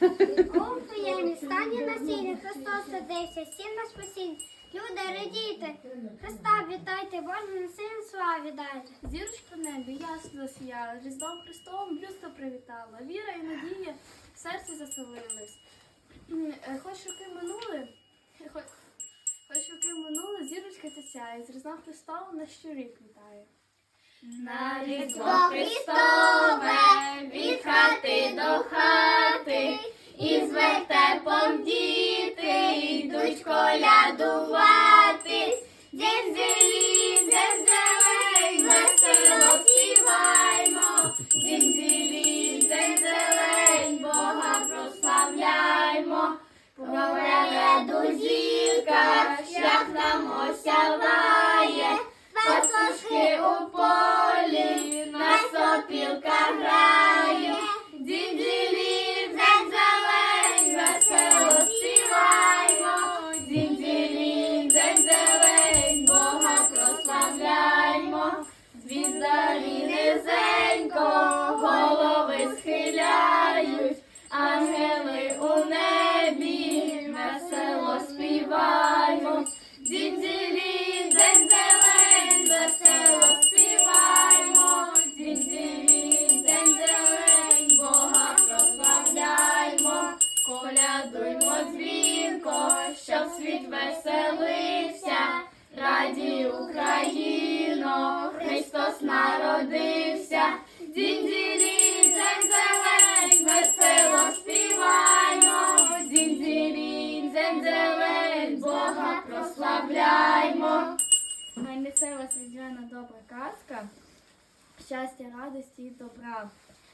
О, приємні, стані насіння, Христос родився, всім на спасіння. Люди, радійте, Христа вітайте, Боже на син славі дайте. Зірочка в небі ясно сіяла, Різдвом Христовим людство привітала. Віра і надія в серці заселились. Е, Хоч роки минули, хоч, хоч роки минули, зірочка ця сяє, з Різдвом Христовим на щорік вітає. На Різдво Христове, вертепом діти йдуть колядувати. Дзінь-дзілі, дзень-зелень, весело співаймо. Дзінь-дзілі, дзень-зелень, Бога прославляймо. Попереду зірка, шлях нам осяває, пастушки світ веселився. Раді Україно, Христос народився. Дзінь-дзілі, дзень-зелень, весело співаймо. Дзінь-дзілі, дзень-зелень, Бога прославляймо. Хай несе вас різдвяна добра казка, щастя, радості і добра.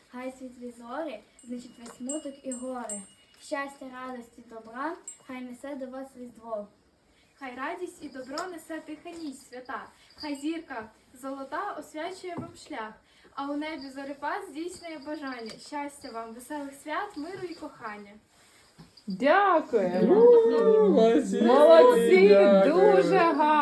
Хай світлі зорі, значить весь смуток і горе. Щастя, радості, добра, хай несе до вас різдво. Хай радість і добро несе тиха ніч свята, хай зірка золота освячує вам шлях, а у небі зорепад здійснює бажання. Щастя вам, веселих свят, миру і кохання. Дякуємо. Молодці, Молодці, дякую. дуже гарно.